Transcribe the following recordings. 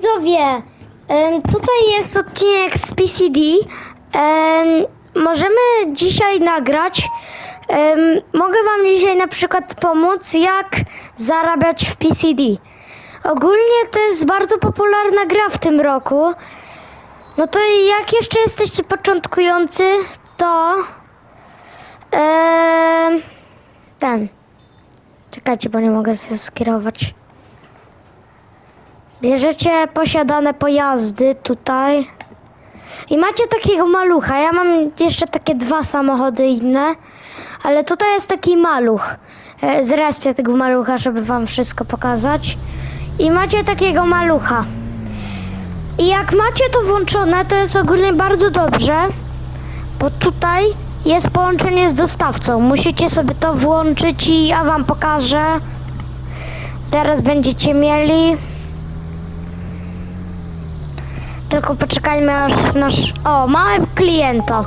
widzowie, tutaj jest odcinek z PCD. Em, możemy dzisiaj nagrać. mogę Wam dzisiaj na przykład pomóc, jak zarabiać w PCD. Ogólnie to jest bardzo popularna gra w tym roku. No to jak jeszcze jesteście początkujący, to ten. Czekajcie, bo nie mogę skierować. Bierzecie posiadane pojazdy tutaj. I macie takiego malucha. Ja mam jeszcze takie dwa samochody inne. Ale tutaj jest taki maluch. E, Zrespię tego malucha, żeby wam wszystko pokazać. I macie takiego malucha. I jak macie to włączone, to jest ogólnie bardzo dobrze. Bo tutaj jest połączenie z dostawcą. Musicie sobie to włączyć i ja wam pokażę. Teraz będziecie mieli. Tylko poczekajmy aż nasz. O, mamy klienta.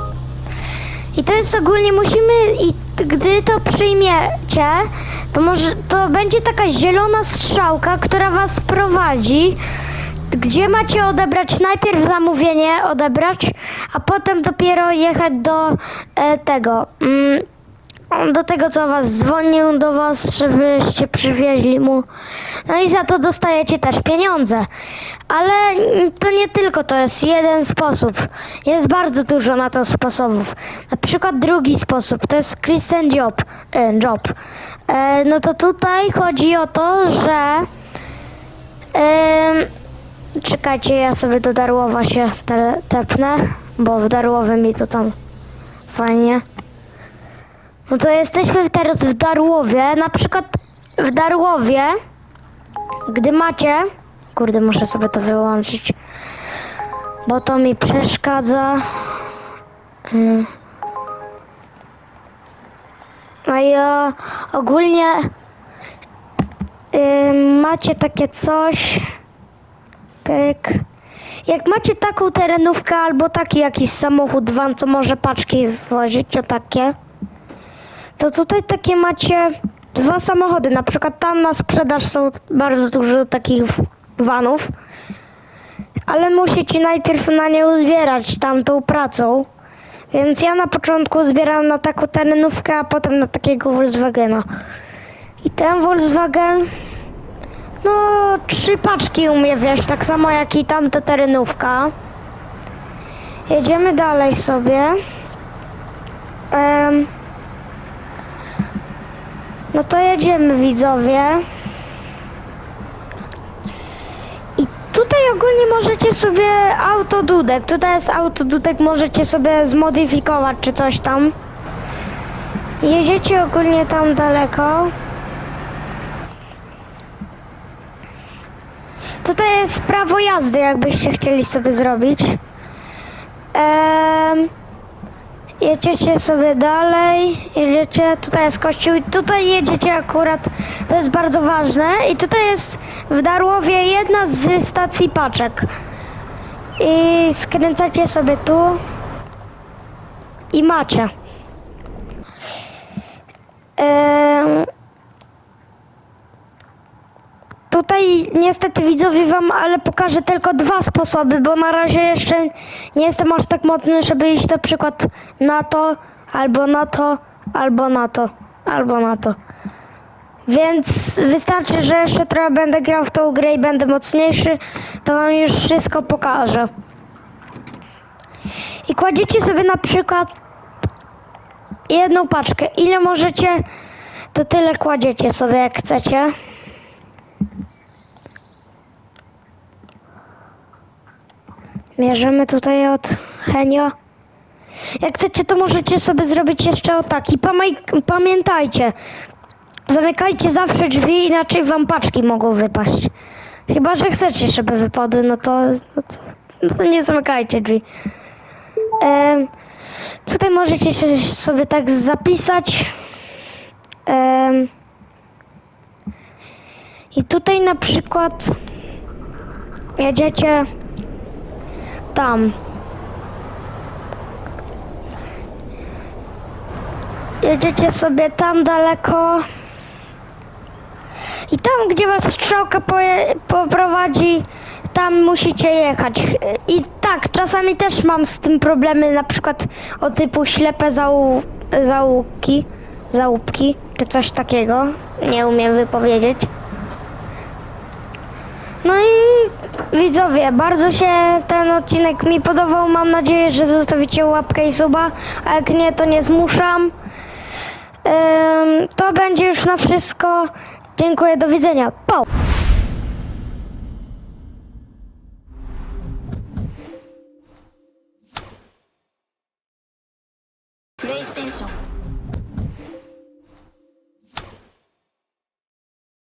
I to jest ogólnie musimy i gdy to przyjmiecie, to może to będzie taka zielona strzałka, która was prowadzi, gdzie macie odebrać najpierw zamówienie, odebrać, a potem dopiero jechać do e, tego. Mm, do tego, co was dzwonił do was, żebyście przywieźli mu. No i za to dostajecie też pieniądze. Ale to nie tylko to jest jeden sposób. Jest bardzo dużo na to sposobów. Na przykład drugi sposób to jest Christian Job. E, job. E, no to tutaj chodzi o to, że em, czekajcie, ja sobie do Darłowa się te, tepnę, bo w Darłowie mi to tam fajnie. No to jesteśmy teraz w Darłowie. Na przykład w Darłowie, gdy macie. Kurde, muszę sobie to wyłączyć, bo to mi przeszkadza. Mm. No i e, ogólnie ym, macie takie coś. Pyk. Jak macie taką terenówkę albo taki jakiś samochód wam, co może paczki wozić, o takie to tutaj takie macie dwa samochody. Na przykład tam na sprzedaż są bardzo dużo takich vanów, ale musicie najpierw na nie uzbierać tamtą pracą. Więc ja na początku zbieram na taką terenówkę, a potem na takiego Volkswagena. I ten Volkswagen, no trzy paczki umie wieść, tak samo jak i tamta terenówka. Jedziemy dalej sobie. Em, no to jedziemy widzowie. I tutaj ogólnie możecie sobie autodudek. Tutaj jest autodudek, możecie sobie zmodyfikować czy coś tam. Jedziecie ogólnie tam daleko. Tutaj jest prawo jazdy, jakbyście chcieli sobie zrobić. Em, Jedziecie sobie dalej, jedziecie, tutaj jest kościół i tutaj jedziecie akurat, to jest bardzo ważne. I tutaj jest w Darłowie jedna z stacji paczek. I skręcacie sobie tu i macie. Tutaj niestety widzowie wam, ale pokażę tylko dwa sposoby, bo na razie jeszcze nie jestem aż tak mocny, żeby iść na przykład na to, albo na to, albo na to, albo na to. Więc wystarczy, że jeszcze trochę będę grał w tą grę i będę mocniejszy, to wam już wszystko pokażę. I kładziecie sobie na przykład jedną paczkę. Ile możecie, to tyle kładziecie sobie jak chcecie. Mierzymy tutaj od Henio. Jak chcecie, to możecie sobie zrobić jeszcze o taki. Pamię- pamiętajcie, zamykajcie zawsze drzwi, inaczej wam paczki mogą wypaść. Chyba, że chcecie, żeby wypadły, no to, no to, no to nie zamykajcie drzwi. Em, tutaj możecie się sobie tak zapisać. Em, I tutaj na przykład jedziecie tam. Jedziecie sobie tam daleko. I tam, gdzie was strzałka poprowadzi, tam musicie jechać. I tak, czasami też mam z tym problemy, na przykład o typu ślepe zaułki, załupki, czy coś takiego. Nie umiem wypowiedzieć. No i widzowie, bardzo się ten odcinek mi podobał. Mam nadzieję, że zostawicie łapkę i suba, a jak nie, to nie zmuszam. To będzie już na wszystko. Dziękuję, do widzenia. Pa! PlayStation